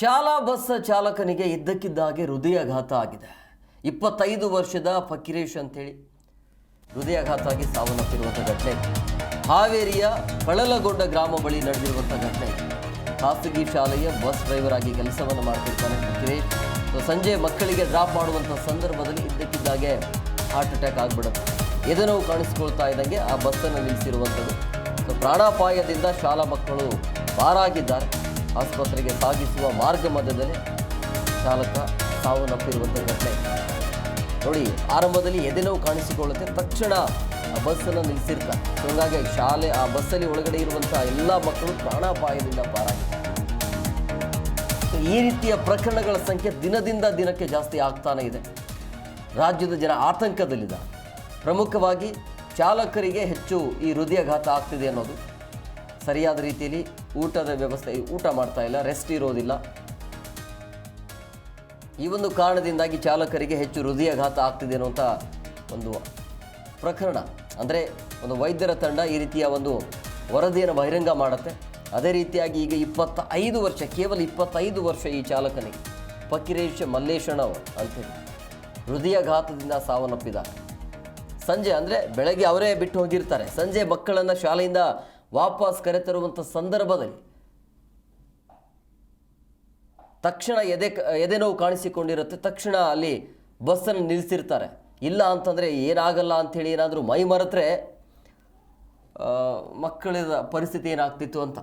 ಶಾಲಾ ಬಸ್ ಚಾಲಕನಿಗೆ ಇದ್ದಕ್ಕಿದ್ದಾಗೆ ಹೃದಯಾಘಾತ ಆಗಿದೆ. ಇಪ್ಪತ್ತೈದು ವರ್ಷದ ಫಕೀರೇಶ್ ಅಂತೇಳಿ ಹೃದಯಾಘಾತ ಆಗಿ ಸಾವನ್ನಪ್ಪಿರುವಂಥ ಘಟನೆ. ಹಾವೇರಿಯ ಕಳಲಗೊಂಡ ಗ್ರಾಮ ಬಳಿ ನಡೆದಿರುವಂಥ ಘಟನೆ. ಖಾಸಗಿ ಶಾಲೆಯ ಬಸ್ ಡ್ರೈವರ್ ಆಗಿ ಕೆಲಸವನ್ನು ಮಾಡ್ತಿರ್ತಾನೆ ಫಕೀರೇಶ್. ಸೊ, ಸಂಜೆ ಮಕ್ಕಳಿಗೆ ಡ್ರಾಪ್ ಮಾಡುವಂಥ ಸಂದರ್ಭದಲ್ಲಿ ಇದ್ದಕ್ಕಿದ್ದಾಗೆ ಹಾರ್ಟ್ ಅಟ್ಯಾಕ್ ಆಗಿಬಿಡುತ್ತೆ. ಎದೆನೋವು ಕಾಣಿಸ್ಕೊಳ್ತಾ ಇದ್ದಂಗೆ ಆ ಬಸ್ಸನ್ನು ನಿಲ್ಲಿಸಿರುವಂಥದ್ದು ಸೊ, ಪ್ರಾಣಾಪಾಯದಿಂದ ಶಾಲಾ ಮಕ್ಕಳು ಪಾರಾಗಿದ್ದಾರೆ. ಆಸ್ಪತ್ರೆಗೆ ಸಾಗಿಸುವ ಮಾರ್ಗ ಮಧ್ಯದಲ್ಲಿ ಚಾಲಕ ಸಾವನ್ನಪ್ಪಿರುವಂಥ ಘಟನೆ. ನೋಡಿ, ಆರಂಭದಲ್ಲಿ ಎದೆನೋವು ಕಾಣಿಸಿಕೊಳ್ಳುತ್ತೆ, ತಕ್ಷಣ ಆ ಬಸ್ಸನ್ನು ನಿಲ್ಲಿಸಿರ್ತಾರೆ. ಹಂಗಾಗಿ ಶಾಲೆ, ಆ ಬಸ್ಸಲ್ಲಿ ಒಳಗಡೆ ಇರುವಂಥ ಎಲ್ಲ ಮಕ್ಕಳು ಪ್ರಾಣಾಪಾಯದಿಂದ ಪಾರಾಗಿದ್ದಾರೆ. ಈ ರೀತಿಯ ಪ್ರಕರಣಗಳ ಸಂಖ್ಯೆ ದಿನದಿಂದ ದಿನಕ್ಕೆ ಜಾಸ್ತಿ ಆಗ್ತಾನೆ ಇದೆ. ರಾಜ್ಯದ ಜನ ಆತಂಕದಲ್ಲಿದ್ದಾರೆ. ಪ್ರಮುಖವಾಗಿ ಚಾಲಕರಿಗೆ ಹೆಚ್ಚು ಈ ಹೃದಯಾಘಾತ ಆಗ್ತಿದೆ ಅನ್ನೋದು ಸರಿಯಾದ ರೀತಿಯಲ್ಲಿ ಊಟದ ವ್ಯವಸ್ಥೆ, ಊಟ ಮಾಡ್ತಾ ಇಲ್ಲ ರೆಸ್ಟ್ ಇರೋದಿಲ್ಲ. ಈ ಒಂದು ಕಾರಣದಿಂದಾಗಿ ಚಾಲಕರಿಗೆ ಹೆಚ್ಚು ಹೃದಯಾಘಾತ ಆಗ್ತಿದೆ ಅನ್ನುವಂಥ ಒಂದು ಪ್ರಕರಣ. ಅಂದರೆ ಒಂದು ವೈದ್ಯರ ತಂಡ ಈ ರೀತಿಯ ಒಂದು ವರದಿಯನ್ನು ಬಹಿರಂಗ ಮಾಡುತ್ತೆ. ಅದೇ ರೀತಿಯಾಗಿ ಈಗ ಇಪ್ಪತ್ತ ಐದು ವರ್ಷ, ಕೇವಲ ಇಪ್ಪತ್ತೈದು ವರ್ಷ ಈ ಚಾಲಕನಿಗೆ. ಫಕೀರೇಶ್ ಮಲ್ಲೇಶಣ್ಣ ಅಂತೇಳಿ. ಹೃದಯಾಘಾತದಿಂದ ಸಾವನ್ನಪ್ಪಿದ್ದಾರೆ. ಸಂಜೆ ಅಂದರೆ ಬೆಳಗ್ಗೆ ಅವರೇ ಬಿಟ್ಟು ಹೋಗಿರ್ತಾರೆ. ಸಂಜೆ ಮಕ್ಕಳನ್ನು ಶಾಲೆಯಿಂದ ವಾಪಸ್ ಕರೆತರುವಂಥ ಸಂದರ್ಭದಲ್ಲಿ ತಕ್ಷಣ ಎದೆ ಎದೆ ನೋವು ಕಾಣಿಸಿಕೊಂಡಿರುತ್ತೆ. ತಕ್ಷಣ ಅಲ್ಲಿ ಬಸ್ಸನ್ನು ನಿಲ್ಲಿಸಿರ್ತಾರೆ. ಇಲ್ಲ ಅಂತಂದರೆ ಏನಾಗಲ್ಲ ಅಂಥೇಳಿ ಏನಾದರೂ ಮೈ ಮರೆತರೆ ಮಕ್ಕಳ ಪರಿಸ್ಥಿತಿ ಏನಾಗ್ತಿತ್ತು ಅಂತ.